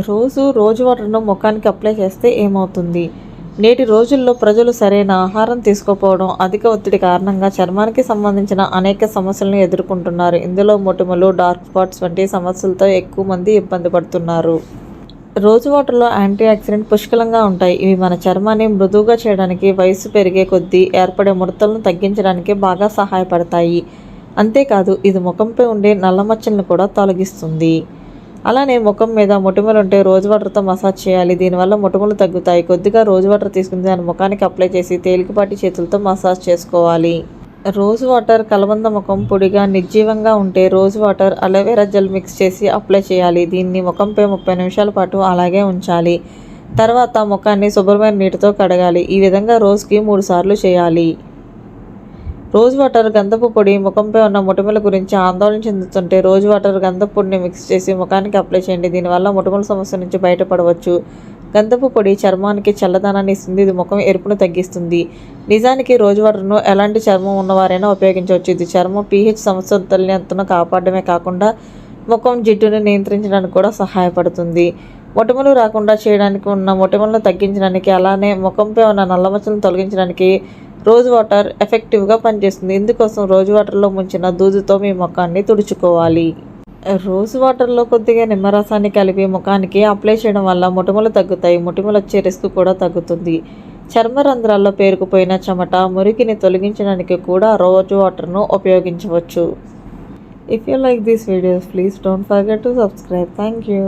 రోజు రోజు వాటర్ను ముఖానికి అప్లై చేస్తే ఏమవుతుంది? నేటి రోజుల్లో ప్రజలు సరైన ఆహారం తీసుకోపోవడం అధిక ఒత్తిడి కారణంగా చర్మానికి సంబంధించిన అనేక సమస్యలను ఎదుర్కొంటున్నారు. ఇందులో మొటిమలు డార్క్ స్పాట్స్ వంటి సమస్యలతో ఎక్కువ మంది ఇబ్బంది పడుతున్నారు. రోజు వాటర్లో యాంటీ ఆక్సిడెంట్ పుష్కలంగా ఉంటాయి. ఇవి మన చర్మాన్ని మృదువుగా చేయడానికి వయసు పెరిగే కొద్దీ ఏర్పడే ముడతలను తగ్గించడానికి బాగా సహాయపడతాయి. అంతేకాదు ఇది ముఖంపై ఉండే నల్ల మచ్చలను కూడా తొలగిస్తుంది. అలానే ముఖం మీద మొటిమలు ఉంటే రోజు వాటర్తో మసాజ్ చేయాలి. దీనివల్ల మొటిమలు తగ్గుతాయి. కొద్దిగా రోజు వాటర్ తీసుకుని దాని ముఖానికి అప్లై చేసి తేలికపాటి చేతులతో మసాజ్ చేసుకోవాలి. రోజు వాటర్ కలబంద ముఖం పొడిగా నిర్జీవంగా ఉంటే రోజు water aloe vera gel mix చేసి అప్లై చేయాలి. దీన్ని ముఖంపై ముప్పై నిమిషాల పాటు అలాగే ఉంచాలి. తర్వాత ముఖాన్ని శుభ్రమైన నీటితో కడగాలి. ఈ విధంగా రోజుకి మూడు సార్లు చేయాలి. రోజ్ వాటర్ గంధపు పొడి ముఖంపై ఉన్న మొటిమల గురించి ఆందోళన చెందుతుంటే రోజ్ వాటర్ గంధపు పొడిని మిక్స్ చేసి ముఖానికి అప్లై చేయండి. దీనివల్ల మొటిమల సమస్య నుంచి బయటపడవచ్చు. గంధపు పొడి చర్మానికి చల్లదనాన్ని ఇస్తుంది. ఇది ముఖం ఎరుపును తగ్గిస్తుంది. నిజానికి రోజు వాటర్ను ఎలాంటి చర్మం ఉన్నవారైనా ఉపయోగించవచ్చు. ఇది చర్మం పీహెచ్ సమతుల్యతను కాపాడమే కాకుండా ముఖం జిడ్డును నియంత్రించడానికి కూడా సహాయపడుతుంది. మొటిమలు రాకుండా చేయడానికి ఉన్న మొటిమలను తగ్గించడానికి అలానే ముఖంపై ఉన్న నల్లమచ్చలను తొలగించడానికి రోజ్ వాటర్ ఎఫెక్టివ్గా పనిచేస్తుంది. ఇందుకోసం రోజ్ వాటర్లో ముంచిన దూదుతో మీ ముఖాన్ని తుడుచుకోవాలి. రోజ్ వాటర్లో కొద్దిగా నిమ్మరసాన్ని కలిపి ముఖానికి అప్లై చేయడం వల్ల మొటిమలు తగ్గుతాయి. మొటిమలు వచ్చే రిస్క్ కూడా తగ్గుతుంది. చర్మ రంధ్రాల్లో పేరుకుపోయిన చెమట మురికిని తొలగించడానికి కూడా రోజ్ వాటర్ను ఉపయోగించవచ్చు. If you like these videos please don't forget to subscribe thank you